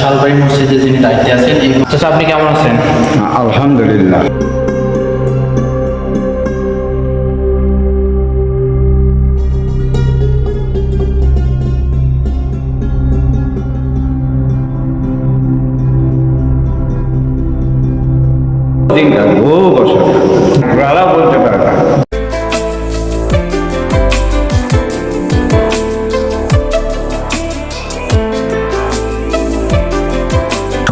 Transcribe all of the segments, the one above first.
শালবাড়ি মসজিদে যিনি দায়িত্বে আছেন আপনি কেমন আছেন? আলহামদুলিল্লাহ। দিনকাল ও বসে রালা বলতে পারে না।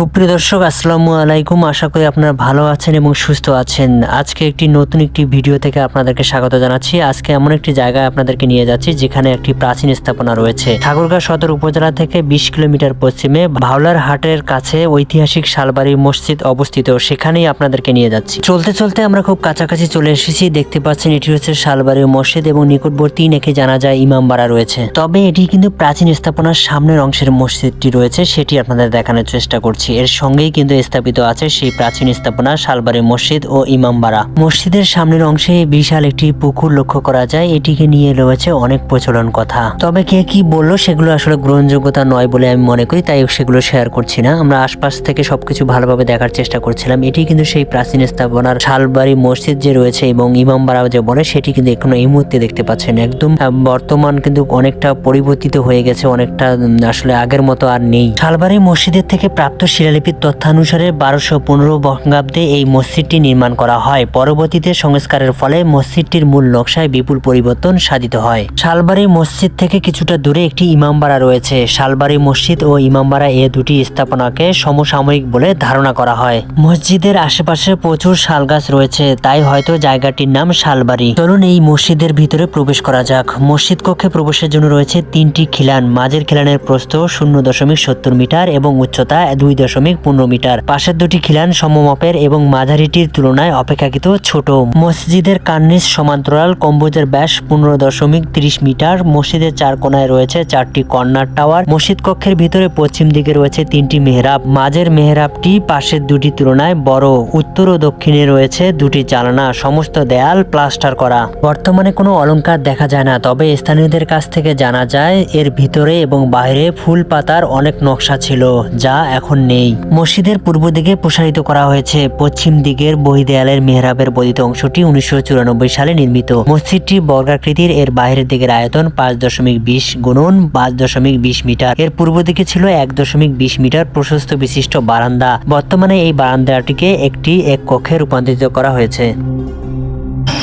সুপ্রিয় দর্শক, আসসালামু আলাইকুম। আশা করি আপনারা ভালো আছেন এবং সুস্থ আছেন। আজকে একটি নতুন একটি ভিডিও থেকে আপনাদেরকে স্বাগত জানাচ্ছি। আজকে এমন একটি জায়গায় আপনাদেরকে নিয়ে যাচ্ছি, যেখানে একটি প্রাচীন স্থাপনা রয়েছে। ঠাকুরগাঁও সদর উপজেলা থেকে বিশ কিলোমিটার পশ্চিমে ভাওলার হাটের কাছে ঐতিহাসিক শালবাড়ি মসজিদ অবস্থিত। সেখানেই আপনাদেরকে নিয়ে যাচ্ছি। চলতে চলতে আমরা খুব কাছাকাছি চলে এসেছি। দেখতে পাচ্ছেন, এটি হচ্ছে শালবাড়ি মসজিদ এবং নিকটবর্তী নাকি জানা যায় ইমামবাড়া রয়েছে। তবে এটি কিন্তু প্রাচীন স্থাপনার সামনের অংশের মসজিদটি রয়েছে, সেটি আপনাদের দেখানোর চেষ্টা করছি। এর সঙ্গেই কিন্তু স্থাপিত আছে সেই প্রাচীন স্থাপনা শালবাড়ি মসজিদ ও ইমামবাড়া মসজিদের সামনের অংশে বিশাল একটি পুকুর লক্ষ্য করা যায়, এটিকে নিয়ে রয়েছে অনেক প্রচলন কথা। তবে কে কি বলল সেগুলো আসলে গ্রহণযোগ্যতা নয় বলে আমি মনে করি, তাই সেগুলো শেয়ার করছি না। আমরা আশপাশ থেকে সবকিছু ভালোভাবে দেখার চেষ্টা করছিলাম। এটি কিন্তু সেই প্রাচীন স্থাপনার শালবাড়ি মসজিদ যে রয়েছে এবং ইমামবাড়া যে বলে, সেটি কিন্তু এখনও এই মুহূর্তে দেখতে পাচ্ছেন। একদম বর্তমান কিন্তু অনেকটা পরিবর্তিত হয়ে গেছে, অনেকটা আসলে আগের মতো আর নেই। শালবাড়ি মসজিদের থেকে প্রাপ্ত শিলালিপির তথ্যানুসারে বারোশো পনেরো বঙ্গাব্দে এই মসজিদটি নির্মাণ করা হয়। পরবর্তীতে সংস্কারের ফলে মসজিদটির মূল নকশায় বিপুল পরিবর্তন সাধিত হয়। শালবাড়ি মসজিদ থেকে কিছুটা দূরে একটি ইমামবাড়া রয়েছে। শালবাড়ি মসজিদ ও ইমামবাড়া এ দুটি স্থাপনাকে সমসাময়িক বলে ধারণা করা হয়। মসজিদের আশেপাশে প্রচুর শাল গাছ রয়েছে, তাই হয়তো জায়গাটির নাম শালবাড়ি। চলুন এই মসজিদের ভিতরে প্রবেশ করা যাক। মসজিদ কক্ষে প্রবেশের জন্য রয়েছে তিনটি খিলান। মাঝের খিলানের প্রস্থ শূন্য দশমিক সত্তর মিটার এবং উচ্চতা দুই দশমিক পনেরো মিটার। পাশের দুটি খিলান সমমাপের এবং মাঝারিটির তুলনায় অপেক্ষাকৃত ছোট। মসজিদের কার্নিস সমান্তরাল গম্বুজের ব্যাস পনেরো দশমিক তিরিশ মিটার। মসজিদের চার কোনায় রয়েছে চারটি কর্নার টাওয়ার। মসজিদ কক্ষের ভিতরে পশ্চিম দিকে রয়েছে তিনটি মেহরাব। মাঝের মেহরাবটি পাশের দুটি তুলনায় বড়। উত্তর ও দক্ষিণে রয়েছে দুটি জানালা। সমস্ত দেয়াল প্লাস্টার করা। বর্তমানে কোনো অলঙ্কার দেখা যায় না, তবে স্থানীয়দের কাছ থেকে জানা যায়, এর ভিতরে এবং বাইরে ফুল পাতার অনেক নকশা ছিল, যা এখন নেই। মসজিদের পূর্ব দিকে প্রসারিত করা হয়েছে। পশ্চিম দিকের বহিদেয়ালের মেহরাবের বদিত অংশটি উনিশশো চুরানব্বই সালে নির্মিত। মসজিদটি বর্গাকৃতির, এর বাইরের দিকের আয়তন পাঁচ দশমিক বিশ গুণন পাঁচ দশমিক বিশ মিটার। এর পূর্ব দিকে ছিল এক দশমিক বিশ মিটার প্রশস্ত বিশিষ্ট বারান্দা। বর্তমানে এই বারান্দাটিকে একটি এক কক্ষে রূপান্তরিত করা হয়েছে।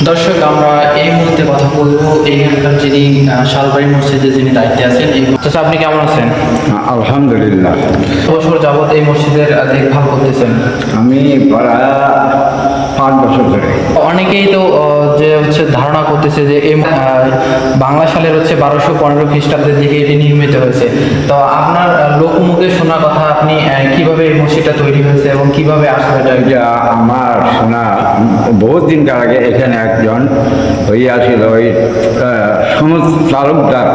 দর্শক আমরা এই মুহূর্তে কথা বলব এইখানকার যিনি শালবাড়ি মসজিদে যিনি দায়িত্বে আছেন এই আপনি কেমন আছেন? আলহামদুলিল্লাহ। বছর যাবৎ এই মসজিদের দেখভাল করতেছেন। আমি প্রায় পাঁচ বছর ধরে। অনেকেই তো যে হচ্ছে ধারণা করতেছে যে এই বাংলা সালের হচ্ছে বারোশো পনেরো খ্রিস্টাব্দের দিকে এটি নির্মিত হয়েছে। তো আপনার লোকমুখে শোনা কথা আপনি কীভাবে এই মসজিদটা তৈরি হয়েছে এবং কীভাবে আসলে এটা আমার শোনা বহুত দিন আগে এখানে একজন ওই আছিল ওই সনদ তালুকদার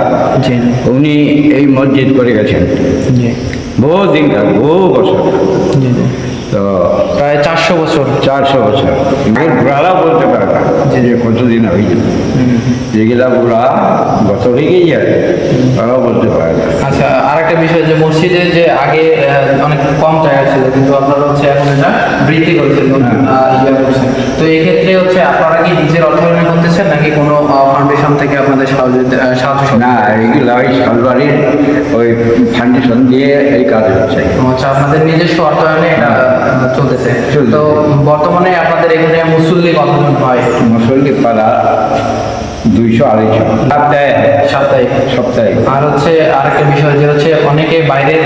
উনি এই মসজিদ করে গেছেন। বহু দিনকার বহু বছর। তো প্রায় চারশো বছর। চারশো বছর। বলতে পারে না যে কতদিন হয়েছে যেগুলা বুড়া গত হয়ে যায় তারাও বলতে পারে না। আচ্ছা আরেকটা বিষয় যে মসজিদে যে আগে অনেক কম জায়গা ছিল কিন্তু আপনারা হচ্ছে এখন এটা বৃদ্ধি করেছেন ইয়ে করছেন। তো এই ক্ষেত্রে হচ্ছে আপনারা কি নিজের অর্থায়নে করতেছেন নাকি কোনো ফাউন্ডেশন থেকে আপনাদের সাহায্য সাহায্য না এইগুলা ওই শালবাড়ির ওই ফাউন্ডেশন দিয়ে এই কাজ হচ্ছে। আচ্ছা আপনাদের নিজস্ব অর্থায়নে এটা চলতেছে। চলতেছে। তো বর্তমানে আপনাদের এখানে মুসল্লি কতজন হয়? মুসল্লি পাড়া দুইশো আড়াইশো। সপ্তাহে? সাপ্তাহিক সপ্তাহে। আর হচ্ছে আরেকটা বিষয় যে হচ্ছে অনেকে বাইরের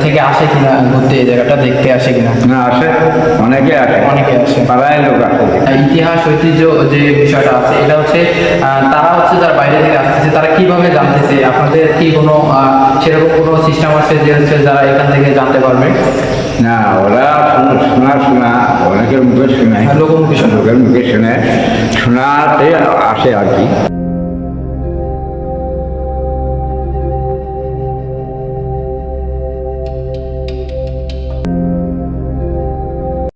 থেকে আসে কিনা ঘুরতে এই জায়গাটা দেখতে আসে কিনা? না আসে। অনেকে আসে। অনেকে আসে। পাড়ায় লোক আসে। ইতিহাস ঐতিহ্য যে বিষয়টা আছে এটা হচ্ছে তারা হচ্ছে যারা বাইরে থেকে আসতেছে তারা কীভাবে জানতেছে? আপনাদের কি কোনো সেরকম কোনো সিস্টেম আছে যে হচ্ছে যারা এখান থেকে জানতে পারবে? না ওরা শোনা- শোনা অনেকের মুখে শোনায়। লোকের মুখে শোনে শোনাতে আসে আর কি